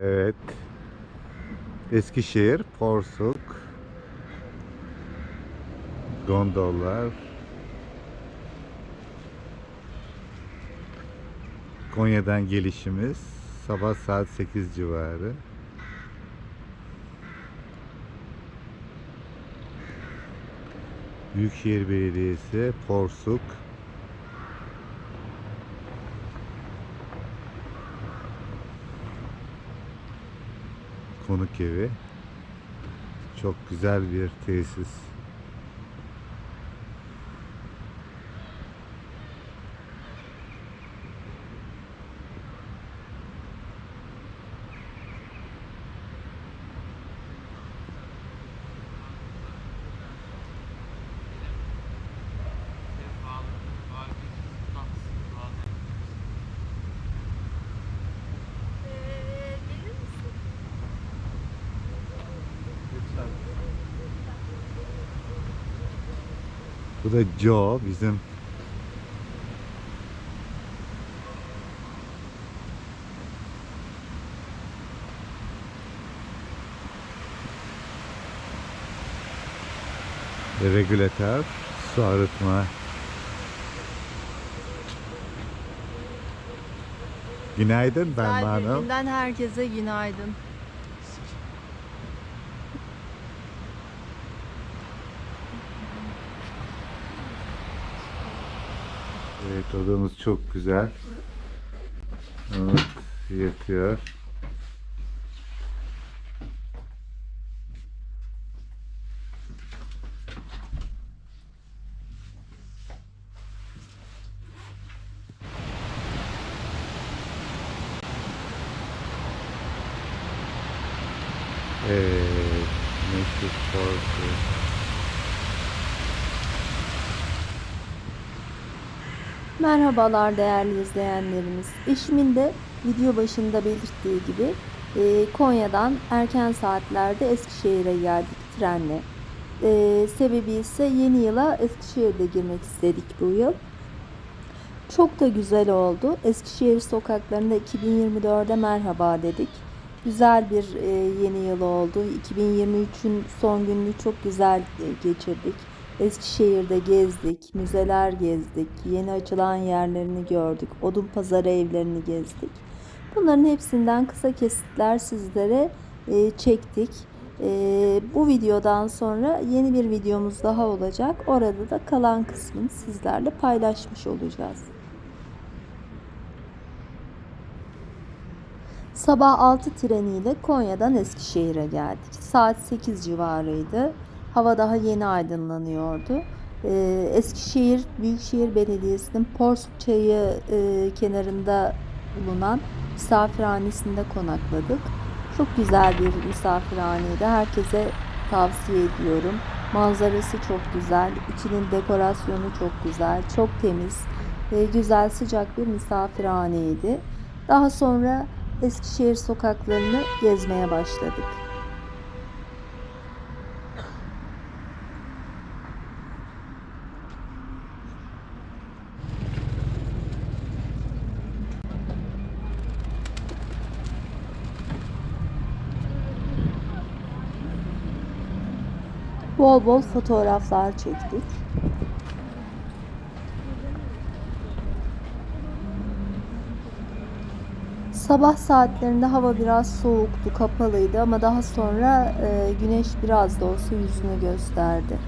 Evet. Eskişehir, Porsuk. Gondollar. Konya'dan gelişimiz sabah saat 8 civarı. Büyükşehir Belediyesi, Porsuk. Konuk evi. Çok güzel bir tesis. Bu da Joe bizim regülatör, su arıtma. Günaydın ben Hanım. herkese günaydın. Evet odamız çok güzel. Evet, yatıyor. Evet, meşhur Porsche. Merhabalar değerli izleyenlerimiz. Eşimin de video başında belirttiği gibi e, Konya'dan erken saatlerde Eskişehir'e geldik trenle. E, sebebi ise yeni yıla Eskişehir'de girmek istedik bu yıl. Çok da güzel oldu. Eskişehir sokaklarında 2024'e merhaba dedik. Güzel bir e, yeni yıl oldu. 2023'ün son gününü çok güzel e, geçirdik. Eskişehir'de gezdik, müzeler gezdik, yeni açılan yerlerini gördük, odun pazarı evlerini gezdik. Bunların hepsinden kısa kesitler sizlere e, çektik. E, bu videodan sonra yeni bir videomuz daha olacak. Orada da kalan kısmını sizlerle paylaşmış olacağız. Sabah 6 treniyle Konya'dan Eskişehir'e geldik. Saat 8 civarıydı. Hava daha yeni aydınlanıyordu. Ee, Eskişehir Büyükşehir Belediyesi'nin Porsuk Çayı e, kenarında bulunan misafirhanesinde konakladık. Çok güzel bir misafirhaneydi. Herkese tavsiye ediyorum. Manzarası çok güzel. İçinin dekorasyonu çok güzel. Çok temiz. e, güzel sıcak bir misafirhaneydi. Daha sonra Eskişehir sokaklarını gezmeye başladık. Bol bol fotoğraflar çektik. Sabah saatlerinde hava biraz soğuktu, kapalıydı ama daha sonra e, güneş biraz da olsa yüzünü gösterdi.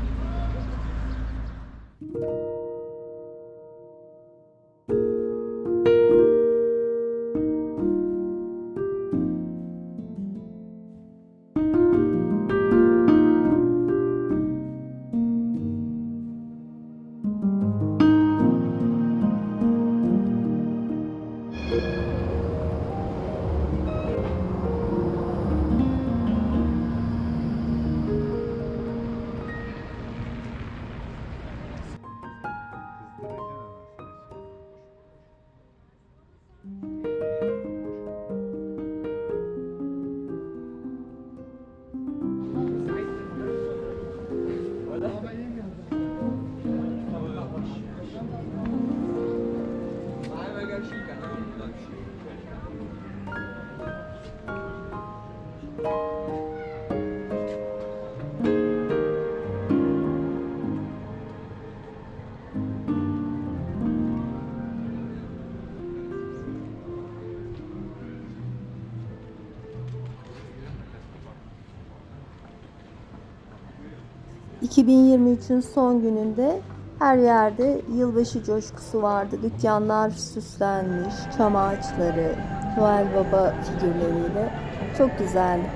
2023'ün son gününde her yerde yılbaşı coşkusu vardı. Dükkanlar süslenmiş, çam ağaçları, Noel Baba figürleriyle çok güzeldi.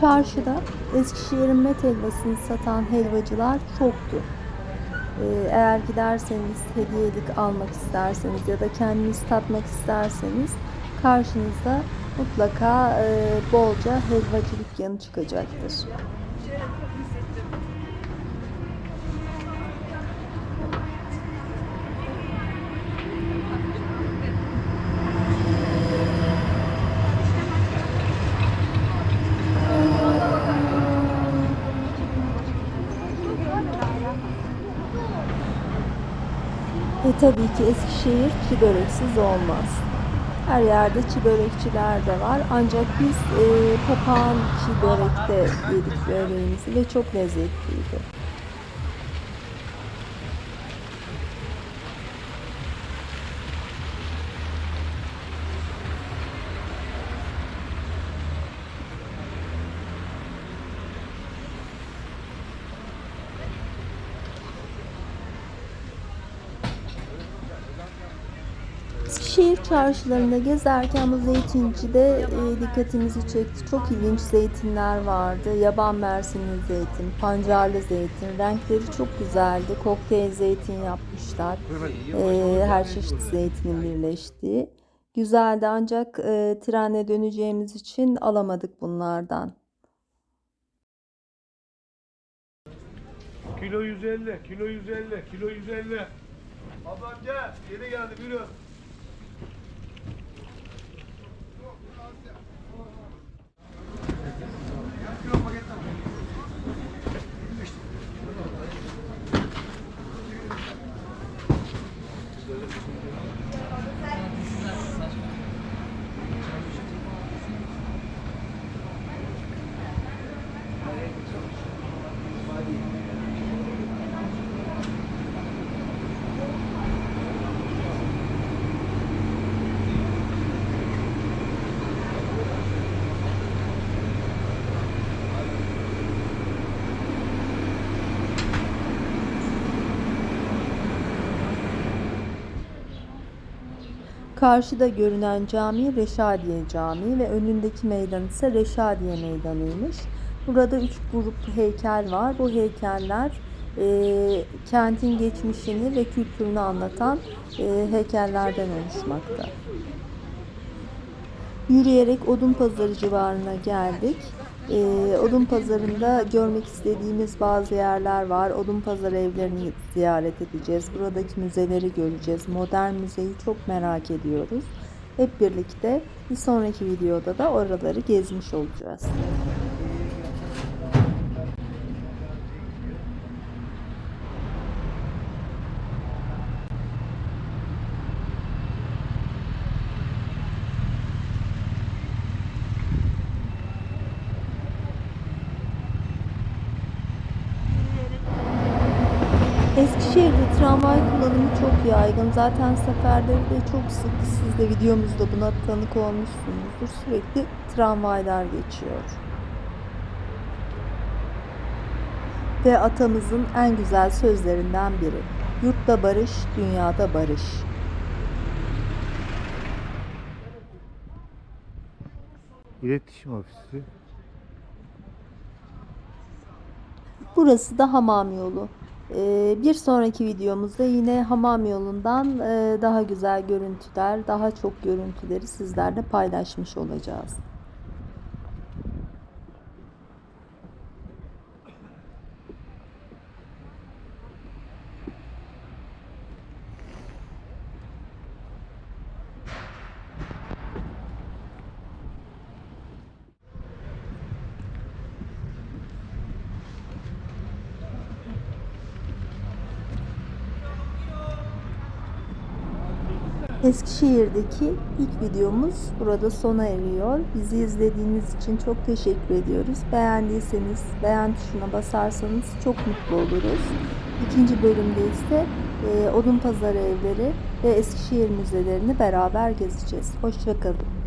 Çarşıda Eskişehir'in met helvasını satan helvacılar çoktu. Ee, Eğer giderseniz hediyelik almak isterseniz ya da kendiniz tatmak isterseniz karşınızda mutlaka e, bolca helvacı dükkanı çıkacaktır. E tabii ki Eskişehir çi böreksiz olmaz. Her yerde çi börekçiler de var. Ancak biz e, papağan çi börekte yedik böreğimizi ve çok lezzetliydi. Eskişehir çarşılarında gezerken bu zeytinci de e, dikkatimizi çekti. Çok ilginç zeytinler vardı. Yaban mersinli zeytin, pancarlı zeytin. Renkleri çok güzeldi. Kokteyl zeytin yapmışlar. E, her çeşit zeytinin birleştiği. Güzeldi ancak e, trenle döneceğimiz için alamadık bunlardan. Kilo 150, kilo 150, kilo 150. Ablam gel, yeni geldi buyurun. micrófono que está Karşıda görünen cami Reşadiye Camii ve önündeki meydan ise Reşadiye Meydanı'ymış. Burada üç grup heykel var. Bu heykeller e, kentin geçmişini ve kültürünü anlatan e, heykellerden oluşmakta. Yürüyerek Odun Pazarı civarına geldik. Ee, Odun Pazarı'nda görmek istediğimiz bazı yerler var. Odun Pazarı evlerini ziyaret edeceğiz. Buradaki müzeleri göreceğiz. Modern müzeyi çok merak ediyoruz. Hep birlikte bir sonraki videoda da oraları gezmiş olacağız. Eskişehir'de tramvay kullanımı çok yaygın. Zaten seferleri de çok sık. Siz de videomuzda buna tanık olmuşsunuzdur. Sürekli tramvaylar geçiyor. Ve atamızın en güzel sözlerinden biri. Yurtta barış, dünyada barış. İletişim ofisi. Burası da hamam yolu. Ee, Bir sonraki videomuzda yine hamam yolundan e, daha güzel görüntüler, daha çok görüntüleri sizlerle paylaşmış olacağız. Eskişehir'deki ilk videomuz burada sona eriyor. Bizi izlediğiniz için çok teşekkür ediyoruz. Beğendiyseniz beğen tuşuna basarsanız çok mutlu oluruz. İkinci bölümde ise e, Odunpazarı evleri ve Eskişehir müzelerini beraber gezeceğiz. Hoşçakalın.